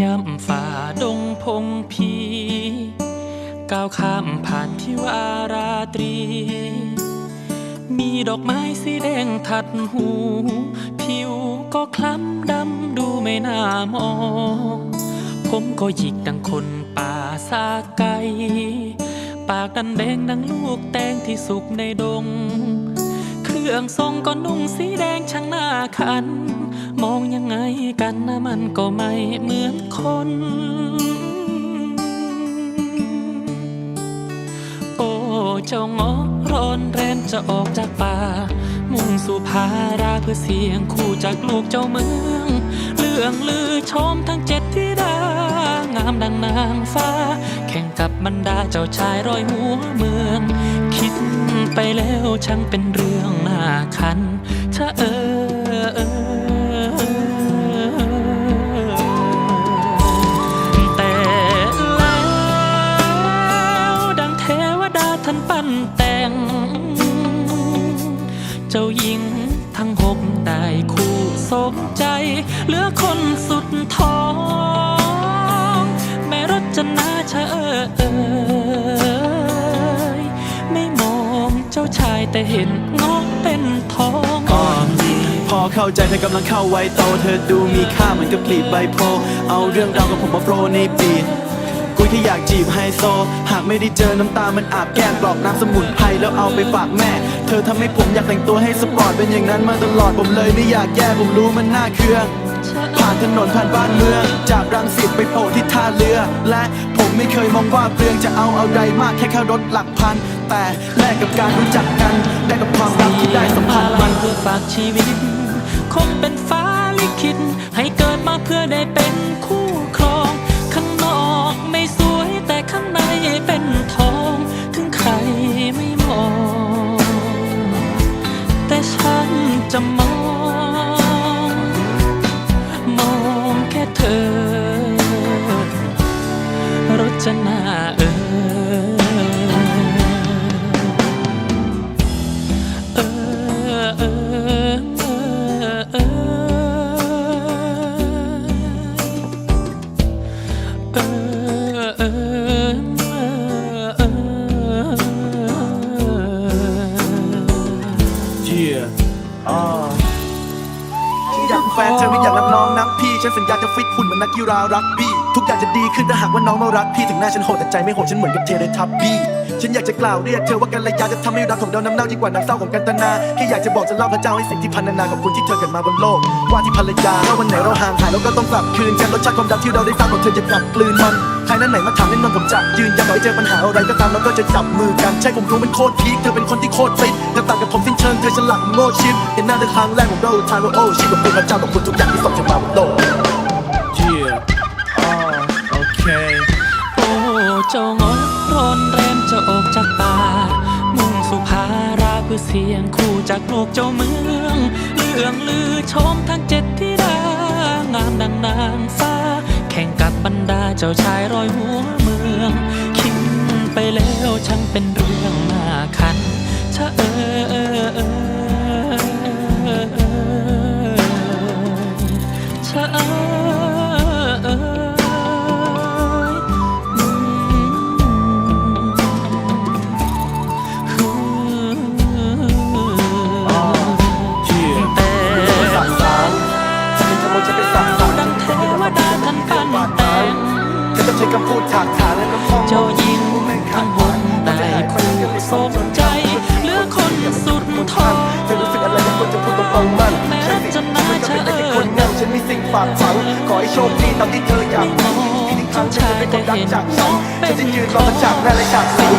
ย่ำฝ่าดงพงผีก้าวข้ามผ่านทิวาราตรี มีดอกไม้สีแดงทัดหู ผิวก็คล้ำดำดูไม่น่ามอง ผมก็หยิกดังคนป่าซาไกปากดันแดงดังลูกแตงที่สุกในดง เครื่องทรงก็นุ่งสีแดงช่างหน้าคัน มองยังไงกันนะมันก็ไม่เหมือนคน โอ้เจ้างอร้อนแรมจะออกจากป่า มุ่งสู่พาราเพื่อเสียงคู่จากลูกเจ้าเมือง เรื่องลือชมทั้งเจ็ดที่ดางามดังนางฟ้า แข่งกับบรรดาเจ้าชายร้อยหัวเมือง คิดไปแล้วช่างเป็นเรื่องน่าคันชะเออเออ ท่านปั้นแต่ง เจ้าหญิงทั้งหกได้คู่สมใจ เหลือคนสุดท้อง แม่รจนาเชอเอยไม่มองเจ้าชายแต่เห็นงอกเป็นทองก่อนพอเข้าใจเธอกำลังเข้าไวยโตเธอดูมีค่าเหมือนกับกลีบใบโพ เอาเรื่องราวกับผมมาโปรในบีท กูแค่อยากจีบไฮโซ หากไม่ได้เจอน้ำตา มันอาบแก้มกรอกน้ำสมุนไพรแล้วเอาไปฝากแม่ เธอทำให้ผมอยากแต่งตัวให้สปอร์ตเป็นอย่างนั้นมาตลอดผมเลยไม่อยากแย่ผมรู้มันน่าเคืองผ่านถนนผ่านบ้านเมือง จากรังสิตไปโผล่ที่ท่าเรือ และผมไม่เคยมองว่าเปลืองจะเอาอะไรมากแค่ค่ารถหลักพัน แต่แลกกับการรู้จักกันแลกกับความรักที่ได้สัมพันธ์มันเพื่อฝากชีวิต คงเป็นฟ้าลิขิตให้เกิดมาเพื่อได้เป็นคู่ จะมอง มองแค่เธอ รจนาเออเออเออเออเออ แฟนเธอไม่อยากรับน้องนับพี่ฉันสัญญาจะฟิตหุ่นเหมือนนักกีฬารักบี้ทุกอย่างจะดีขึ้นถ้าหากว่าน้องมารักพี่ถึงหน้าฉันโหดแต่ใจไม่โหดฉันเหมือนกับเทเลทับบี้ฉันอยากจะกล่าวเรียกเธอว่ากันระยะจะทำให้รักของเราน้ำเน่ายิ่งกว่าน้ำเศร้าของกันตนาแค่อยากจะบอกจะเล่าพระเจ้าให้สิ่งที่พันนากับคุณที่เธอเกิดมาบนโลก ว่าที่ภรรยาถ้าวันไหนเราห่างหายเราก็ต้องกลับคืนกันรสชาติความรักที่เราได้สร้างของเธอจะกลับกลืนมันใครนั้นไหนมาถามแน่นอนผมจะยืนยันต่อให้เจอปัญหาอะไรก็ตามเราก็จะจับมือกันใช่ผมรู้มันโคตรพีคเธอเป็นคนที่โคตรฟิตเธอต่างกับผมสิ้นเชิงเธอฉลาดโง่ชิมเห็นหน้าเธอครั้งแรกผมก็อุทานว่าโอ้ชีวิตของคุณพระเจ้าของคุณทุกอย่างที่ส่งฉันมาบนโลก Yeah oh okay โอ้เจ้างอนรนแรมจะออกจากป่า มุ่งสุภาราเพื่อเสียงคู่จากลูกเจ้าเมือง เรื่องลือชมทั้งเจ็ดที่ดางามดังนางฟ้า แข่งกับบรรดาเจ้าชายรอยหัวเมือง คิดไปแล้วช่างเป็นเรื่องน่าคันชะเออเออเออ ช โชคดีตามที่เธออยากมีที่ทิ้งทางฉันจะเป็นคนรักจากฉันฉันจะยืนรอมาจากหน้าและฉากหลัง